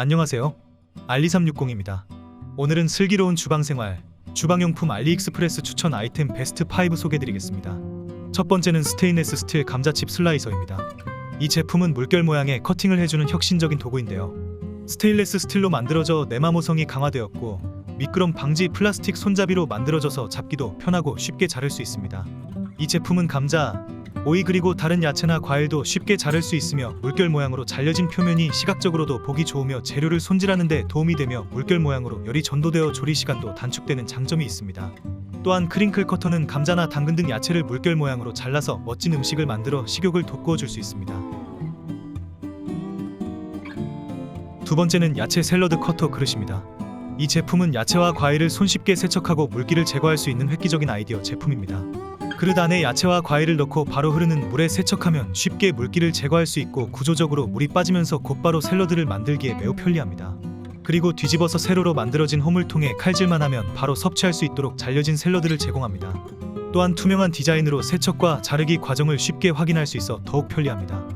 안녕하세요. 알리360입니다. 오늘은 슬기로운 주방생활, 주방용품 알리익스프레스 추천 아이템 베스트 5 소개드리겠습니다. 첫 번째는 스테인레스 스틸 감자칩 슬라이서입니다. 이 제품은 물결 모양의 커팅을 해주는 혁신적인 도구인데요. 스테인레스 스틸로 만들어져 내마모성이 강화되었고 미끄럼 방지 플라스틱 손잡이로 만들어져서 잡기도 편하고 쉽게 자를 수 있습니다. 이 제품은 감자, 오이 그리고 다른 야채나 과일도 쉽게 자를 수 있으며 물결 모양으로 잘려진 표면이 시각적으로도 보기 좋으며 재료를 손질하는 데 도움이 되며 물결 모양으로 열이 전도되어 조리 시간도 단축되는 장점이 있습니다. 또한 크링클 커터는 감자나 당근 등 야채를 물결 모양으로 잘라서 멋진 음식을 만들어 식욕을 돋구어 줄 수 있습니다. 두 번째는 야채 샐러드 커터 그릇입니다. 이 제품은 야채와 과일을 손쉽게 세척하고 물기를 제거할 수 있는 획기적인 아이디어 제품입니다. 그릇 안에 야채와 과일을 넣고 바로 흐르는 물에 세척하면 쉽게 물기를 제거할 수 있고 구조적으로 물이 빠지면서 곧바로 샐러드를 만들기에 매우 편리합니다. 그리고 뒤집어서 세로로 만들어진 호물통에 칼질만 하면 바로 섭취할 수 있도록 잘려진 샐러드를 제공합니다. 또한 투명한 디자인으로 세척과 자르기 과정을 쉽게 확인할 수 있어 더욱 편리합니다.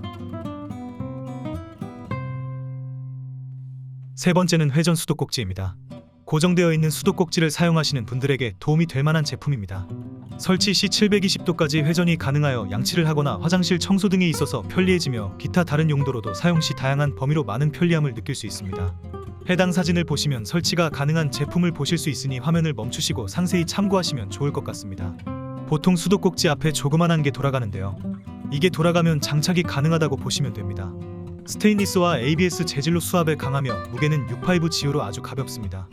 세 번째는 회전 수도꼭지입니다. 고정되어 있는 수도꼭지를 사용하시는 분들에게 도움이 될 만한 제품입니다. 설치 시 720도까지 회전이 가능하여 양치를 하거나 화장실 청소 등에 있어서 편리해지며 기타 다른 용도로도 사용 시 다양한 범위로 많은 편리함을 느낄 수 있습니다. 해당 사진을 보시면 설치가 가능한 제품을 보실 수 있으니 화면을 멈추시고 상세히 참고하시면 좋을 것 같습니다. 보통 수도꼭지 앞에 조그만한 게 돌아가는데요. 이게 돌아가면 장착이 가능하다고 보시면 됩니다. 스테인리스와 ABS 재질로 수압에 강하며 무게는 6파이브 지우로 아주 가볍습니다.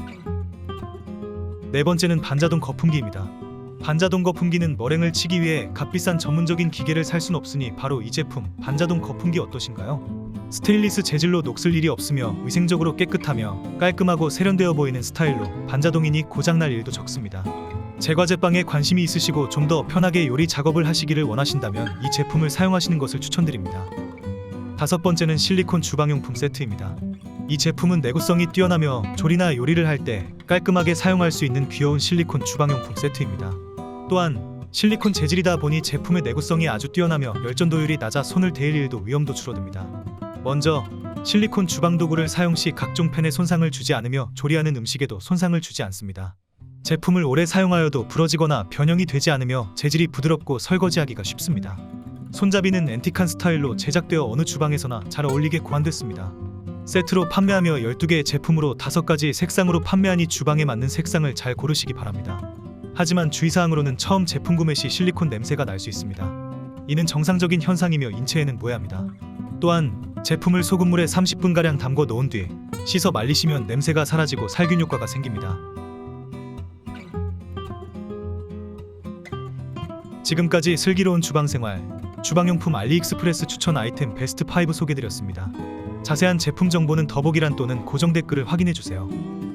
네 번째는 반자동 거품기입니다. 반자동 거품기는 머랭을 치기 위해 값비싼 전문적인 기계를 살 순 없으니 바로 이 제품 반자동 거품기 어떠신가요? 스테인리스 재질로 녹슬 일이 없으며 위생적으로 깨끗하며 깔끔하고 세련되어 보이는 스타일로 반자동이니 고장날 일도 적습니다. 제과 제빵에 관심이 있으시고 좀 더 편하게 요리 작업을 하시기를 원하신다면 이 제품을 사용하시는 것을 추천드립니다. 다섯 번째는 실리콘 주방용품 세트입니다. 이 제품은 내구성이 뛰어나며 조리나 요리를 할 때 깔끔하게 사용할 수 있는 귀여운 실리콘 주방용품 세트입니다. 또한 실리콘 재질이다 보니 제품의 내구성이 아주 뛰어나며 열전도율이 낮아 손을 대일 일도 위험도 줄어듭니다. 먼저 실리콘 주방 도구를 사용 시 각종 팬에 손상을 주지 않으며 조리하는 음식에도 손상을 주지 않습니다. 제품을 오래 사용하여도 부러지거나 변형이 되지 않으며 재질이 부드럽고 설거지하기가 쉽습니다. 손잡이는 앤틱한 스타일로 제작되어 어느 주방에서나 잘 어울리게 고안됐습니다. 세트로 판매하며 12개의 제품으로 5가지 색상으로 판매하니 주방에 맞는 색상을 잘 고르시기 바랍니다. 하지만 주의사항으로는 처음 제품 구매 시 실리콘 냄새가 날 수 있습니다. 이는 정상적인 현상이며 인체에는 무해합니다. 또한 제품을 소금물에 30분가량 담궈 놓은 뒤 씻어 말리시면 냄새가 사라지고 살균 효과가 생깁니다. 지금까지 슬기로운 주방생활, 주방용품 알리익스프레스 추천 아이템 베스트 5 소개드렸습니다. 자세한 제품 정보는 더보기란 또는 고정 댓글을 확인해 주세요.